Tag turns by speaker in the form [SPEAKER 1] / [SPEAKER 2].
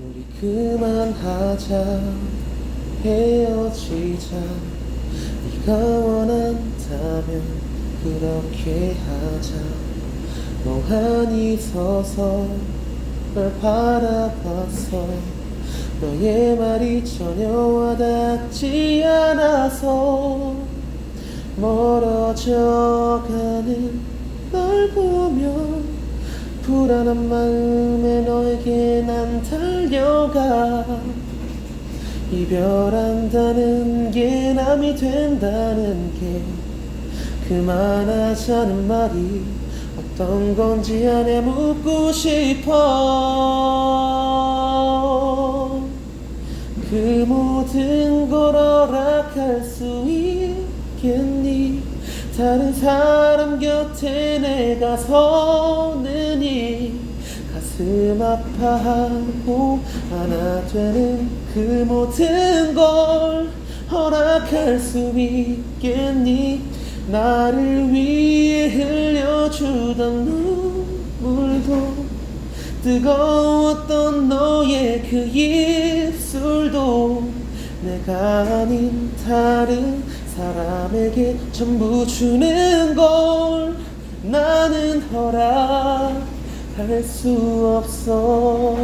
[SPEAKER 1] 우리 그만하자 헤어지자. 네가 원한다면 그렇게 하자. 멍하니 서서 널 바라봤어 너의 말이 전혀 와닿지 않아서 멀어져가는 널 보며 불안한 마음에 너에게 난달 려가 이별한다는 게 남이 된다는 게 그만하자는 말이 어떤 건지 안에 묻고 싶어. 그 모든 걸 허락할 수 있겠니? 다른 사람 곁에 내가 서느니 가슴 아파하고 하나 되는 그 모든 걸 허락할 수 있겠니? 나를 위해 흘려주던 눈물도 뜨거웠던 너의 그 입술도 내가 아닌 다른 사람에게 전부 주는 걸 나는 허락 할 수 없어